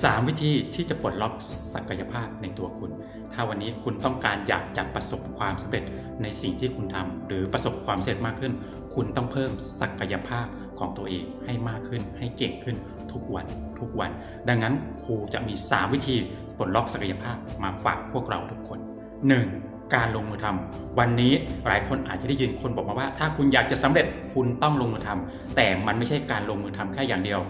3 วิธีที่จะปลดล็อกศักยภาพในตัวคุณ ถ้าวันนี้คุณต้องการอยากจะประสบความสำเร็จในสิ่งที่คุณทำหรือประสบความสำเร็จมากขึ้น คุณต้องเพิ่มศักยภาพของตัวเองให้มากขึ้น ให้เก่งขึ้นทุกวันทุกวัน ดังนั้นครูจะมี 3 วิธีปลดล็อกศักยภาพมาฝากพวกเราทุกคน 1. การลงมือทำวันนี้หลายคนอาจจะได้ยินคนบอกมาว่า ถ้าคุณอยากจะสำเร็จคุณต้องลงมือทำแต่มันไม่ใช่การลงมือทำแค่อย่างเดียว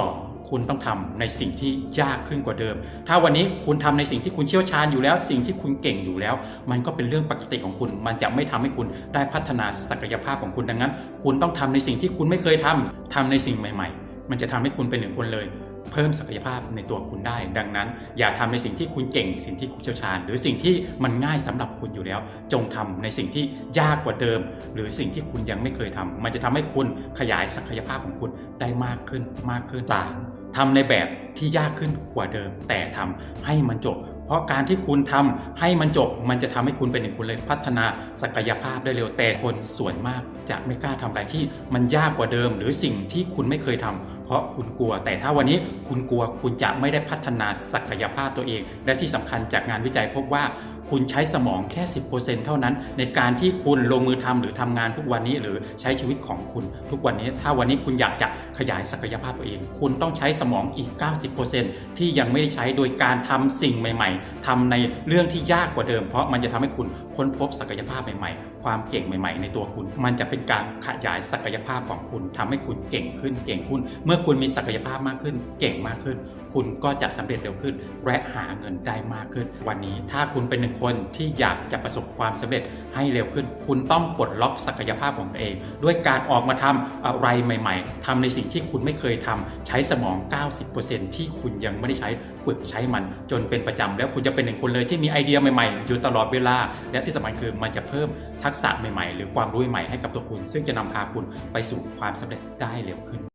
2. คุณต้องทำในสิ่งที่ยากขึ้นกว่าเดิม ถ้าวันนี้คุณทำในสิ่งที่คุณเชี่ยวชาญอยู่แล้ว สิ่งที่คุณเก่งอยู่แล้ว มันก็เป็นเรื่องปกติของคุณ มันจะไม่ทำให้คุณได้พัฒนาศักยภาพของคุณดังนั้น คุณต้องทำในสิ่งที่คุณไม่เคยทำทำในสิ่งใหม่ ๆ มันจะทำให้คุณเป็นหนึ่งคนเลยเพิ่มศักยภาพในตัวคุณได้ ดังนั้น อย่าทำในสิ่งที่คุณเก่ง สิ่งที่คุณเชี่ยวชาญ หรือสิ่งที่มันง่ายสำหรับคุณอยู่แล้ว จงทำในสิ่งที่ยากกว่าเดิม หรือสิ่งที่คุณยังไม่เคยทำมันจะทำให้คุณขยายศักยภาพของคุณได้มากขึ้นมากขึ้นสาม ทำในแบบที่ยากขึ้นกว่าเดิม แต่ทำให้มันจบ เพราะการที่คุณทำให้มันจบ มันจะทำให้คุณเป็นหนึ่งคนเลยพัฒนาศักยภาพได้เร็วแต่คนส่วนมาก จะไม่กล้าทำอะไรที่มันยากกว่าเดิม หรือสิ่งที่คุณไม่เคยทำเพราะคุณกลัว แต่ถ้าวันนี้คุณกลัวคุณจะไม่ได้พัฒนาศักยภาพตัวเอง และที่สำคัญจากงานวิจัยพบว่า คุณใช้สมองแค่ 10%เท่านั้น ในการที่คุณลงมือทำหรือทำงานทุกวันนี้หรือใช้ชีวิตของคุณทุกวันนี้ ถ้าวันนี้คุณอยากจะขยายศักยภาพตัวเอง คุณต้องใช้สมองอีก 90%ที่ยังไม่ได้ใช้โดยการทำสิ่งใหม่ ๆทำในเรื่องที่ยากกว่าเดิม เพราะมันจะทำให้คุณค้นพบศักยภาพใหม่ๆ ความเก่งใหม่ ๆ ในตัวคุณ มันจะเป็นการขยายศักยภาพของคุณทำให้คุณเก่งขึ้นเก่งขึ้น เมื่อคุณมีศักยภาพมากขึ้น เก่งมากขึ้น คุณก็จะสำเร็จเร็วขึ้นและหาเงินได้มากขึ้น วันนี้ถ้าคุณเป็นหนึ่งคนที่อยากจะประสบความสำเร็จให้เร็วขึ้น คุณต้องปลดล็อกศักยภาพของตัวเอง ด้วยการออกมาทำอะไรใหม่ ๆทำในสิ่งที่คุณไม่เคยทำใช้สมอง 90%ที่คุณยังไม่ได้ใช้ฝึกใช้มันจนเป็นประจำแล้วคุณจะเป็นหนึ่งคนเลยที่มีไอเดียใหม่ๆ อยู่ตลอดเวลา และที่สำคัญคือมันจะเพิ่มทักษะใหม่ๆ หรือความรู้ใหม่ให้กับตัวคุณ ซึ่งจะนำพาคุณไปสู่ความสำเร็จได้เร็วขึ้น